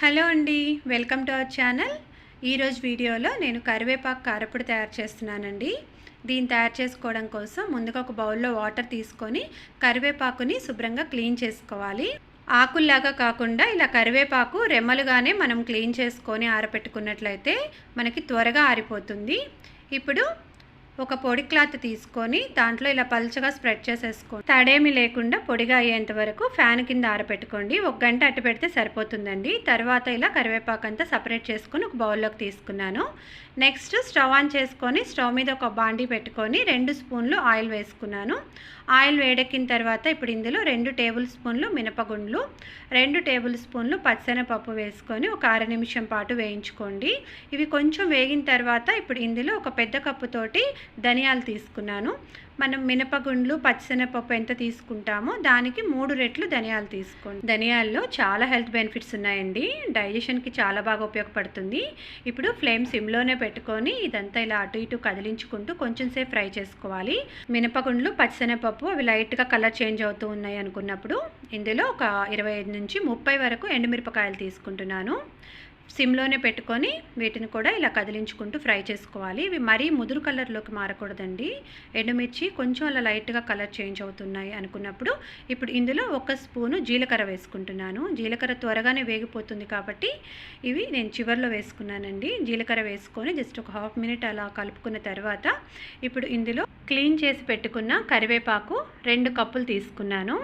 Hello అండి welcome to our channel. ఈరోజు వీడియోలో నేను కరివేపాకు కారపొడి తయారు చేస్తున్నానండి. దీన్ని తయారు చేసుకోవడం కోసం ముందుగా ఒక బౌల్లో వాటర్ తీసుకొని కరివేపాకుని శుభ్రంగా క్లీన్ చేసుకోవాలి. ఆకుల్లాగా కాకుండా ఇలా కరివేపాకు రెమ్మలుగానే మనం క్లీన్ చేసుకొని ఆరబెట్టుకున్నట్లయితే మనకి త్వరగా ఆరిపోతుంది. ఇప్పుడు ఒక పొడి క్లాత్ తీసుకొని దాంట్లో ఇలా పలుచగా స్ప్రెడ్ చేసేసుకోండి. తడేమి లేకుండా పొడిగా అయ్యేంత వరకు ఫ్యాన్ కింద ఆరబెట్టుకోండి ఒక గంట అట్టు పెడితే సరిపోతుందండి. తర్వాత ఇలా కరివేపాకు అంతా సపరేట్ చేసుకొని ఒక బౌల్లోకి తీసుకున్నాను. నెక్స్ట్ స్టవ్ ఆన్ చేసుకొని స్టవ్ మీద ఒక బాండీ పెట్టుకొని రెండు స్పూన్లు ఆయిల్ వేసుకున్నాను. ఆయిల్ వేడెక్కిన తర్వాత ఇప్పుడు ఇందులో రెండు టేబుల్ స్పూన్లు మినపగుండ్లు రెండు టేబుల్ స్పూన్లు పచ్చనపప్పు వేసుకొని ఒక అర నిమిషం పాటు వేయించుకోండి. ఇవి కొంచెం వేగిన తర్వాత ఇప్పుడు ఇందులో ఒక పెద్ద కప్పుతోటి ధనియాలు తీసుకున్నాను. మనం మినపగుండ్లు పచ్చిశనగపప్పు ఎంత తీసుకుంటామో దానికి మూడు రెట్లు ధనియాలు తీసుకోండి. ధనియాల్లో చాలా హెల్త్ బెనిఫిట్స్ ఉన్నాయండి. డైజెషన్కి చాలా బాగా ఉపయోగపడుతుంది. ఇప్పుడు ఫ్లేమ్ సిమ్లోనే పెట్టుకొని ఇదంతా ఇలా అటు ఇటు కదిలించుకుంటూ కొంచెం సేపు ఫ్రై చేసుకోవాలి. మినపగుండ్లు పచ్చిశనగపప్పు అవి లైట్గా కలర్ చేంజ్ అవుతూ ఉన్నాయి అనుకున్నప్పుడు ఇందులో ఒక ఇరవై ఐదు నుంచి ముప్పై వరకు ఎండుమిరపకాయలు తీసుకుంటున్నాను. సిమ్లోనే పెట్టుకొని వీటిని కూడా ఇలా కదిలించుకుంటూ ఫ్రై చేసుకోవాలి. ఇవి మరీ ముదురు కలర్లోకి మారకూడదండి. ఎండుమిర్చి కొంచెం అలా లైట్గా కలర్ చేంజ్ అవుతున్నాయి అనుకున్నప్పుడు ఇప్పుడు ఇందులో ఒక స్పూను జీలకర్ర వేసుకుంటున్నాను. జీలకర్ర త్వరగానే వేగిపోతుంది కాబట్టి ఇవి నేను చివరిలో వేసుకున్నానండి. జీలకర్ర వేసుకొని జస్ట్ ఒక హాఫ్ మినిట్ అలా కలుపుకున్న తర్వాత ఇప్పుడు ఇందులో క్లీన్ చేసి పెట్టుకున్న కరివేపాకు రెండు కప్పులు తీసుకున్నాను.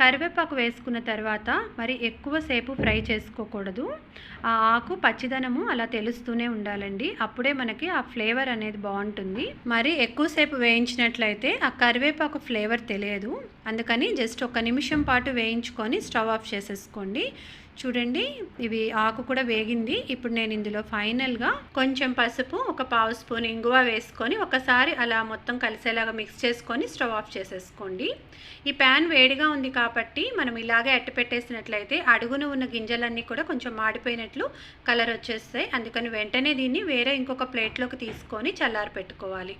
కరివేపాకు వేసుకున్న తర్వాత మరి ఎక్కువసేపు ఫ్రై చేసుకోకూడదు. ఆ ఆకు పచ్చిదనము అలా తెలుస్తూనే ఉండాలండి. అప్పుడే మనకి ఆ ఫ్లేవర్ అనేది బాగుంటుంది. మరి ఎక్కువసేపు వేయించినట్లయితే ఆ కరివేపాకు ఫ్లేవర్ తెలియదు. అందుకని జస్ట్ ఒక నిమిషం పాటు వేయించుకొని స్టవ్ ఆఫ్ చేసేసుకోండి. చూడండి ఇవి ఆకు కూడా వేగింది. ఇప్పుడు నేను ఇందులో ఫైనల్గా కొంచెం పసుపు ఒక పావు స్పూన్ ఇంగువ వేసుకొని ఒకసారి అలా మొత్తం కలిసేలాగా మిక్స్ చేసుకొని స్టవ్ ఆఫ్ చేసేసుకోండి. ఈ ప్యాన్ వేడిగా ఉంది కాబట్టి మనం ఇలాగే అట్టు పెట్టేసినట్లయితే అడుగున ఉన్న గింజలన్నీ కూడా కొంచెం మాడిపోయినట్లు కలర్ వచ్చేస్తాయి. అందుకని వెంటనే దీన్ని వేరే ఇంకొక ప్లేట్లోకి తీసుకొని చల్లారి పెట్టుకోవాలి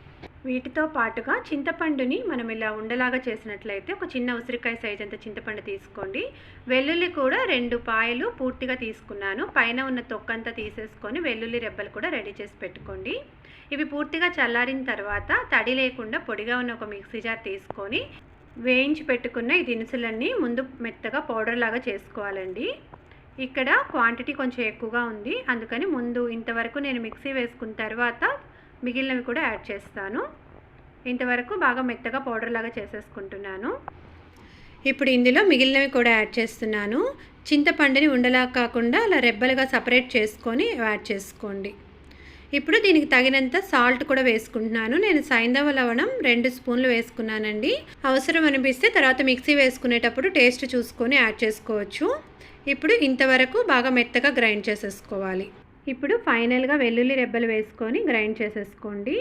వీటితో పాటుగా చింతపండుని మనం ఇలా ఉండలాగా చేసినట్లయితే ఒక చిన్న ఉసిరికాయ సైజ్ అంత చింతపండు తీసుకోండి. వెల్లుల్లి కూడా రెండు పాయలు పూర్తిగా తీసుకున్నాను. పైన ఉన్న తొక్కంతా తీసేసుకొని వెల్లుల్లి రెబ్బలు కూడా రెడీ చేసి పెట్టుకోండి. ఇవి పూర్తిగా చల్లారిన తర్వాత తడి లేకుండా పొడిగా ఉన్న ఒక మిక్సీ జార్ తీసుకొని వేయించి పెట్టుకున్న ఈ దినుసులన్నీ ముందు మెత్తగా పౌడర్ లాగా చేసుకోవాలండి. ఇక్కడ క్వాంటిటీ కొంచెం ఎక్కువగా ఉంది. అందుకని ముందు ఇంతవరకు నేను మిక్సీ వేసుకున్న తర్వాత మిగిలినవి కూడా యాడ్ చేస్తాను. ఇంతవరకు బాగా మెత్తగా పౌడర్ లాగా చేసేసుకుంటున్నాను. ఇప్పుడు ఇందులో మిగిలినవి కూడా యాడ్ చేస్తున్నాను. చింతపండుని ఉండలా కాకుండా అలా రెబ్బలుగా సపరేట్ చేసుకొని యాడ్ చేసుకోండి. ఇప్పుడు దీనికి తగినంత సాల్ట్ కూడా వేసుకుంటున్నాను. నేను సైంధవ లవణం రెండు స్పూన్లు వేసుకున్నానండి. అవసరం అనిపిస్తే తర్వాత మిక్సీ వేసుకునేటప్పుడు టేస్ట్ చూసుకొని యాడ్ చేసుకోవచ్చు. ఇప్పుడు ఇంతవరకు బాగా మెత్తగా గ్రైండ్ చేసేసుకోవాలి. ఇప్పుడు ఫైనల్గా వెల్లుల్లి రెబ్బలు వేసుకొని గ్రైండ్ చేసేసుకోండి.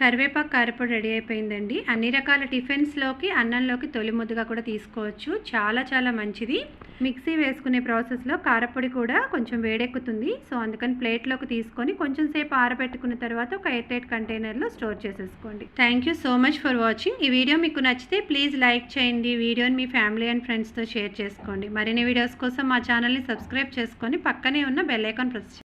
కరివేపాకు కారపొడి రెడీ అయిపోయిందండి. అన్ని రకాల టిఫిన్స్లోకి అన్నంలోకి తొలి ముద్దగా కూడా తీసుకోవచ్చు. చాలా చాలా మంచిది. మిక్సీ వేసుకునే ప్రాసెస్లో కారపొడి కూడా కొంచెం వేడెక్కుతుంది. సో అందుకని ప్లేట్లోకి తీసుకొని కొంచెం సేపు ఆరబెట్టుకున్న తర్వాత ఒక ఎయిర్ టైట్ కంటైనర్లో స్టోర్ చేసేసుకోండి. Thank you so much for watching. ఈ వీడియో మీకు నచ్చితే ప్లీజ్ లైక్ చేయండి. వీడియోని మీ ఫ్యామిలీ అండ్ ఫ్రెండ్స్తో షేర్ చేసుకోండి. మరిన్ని వీడియోస్ కోసం మా ఛానల్ని సబ్స్క్రైబ్ చేసుకొని పక్కనే ఉన్న బెల్ ఐకాన్ ప్రెస్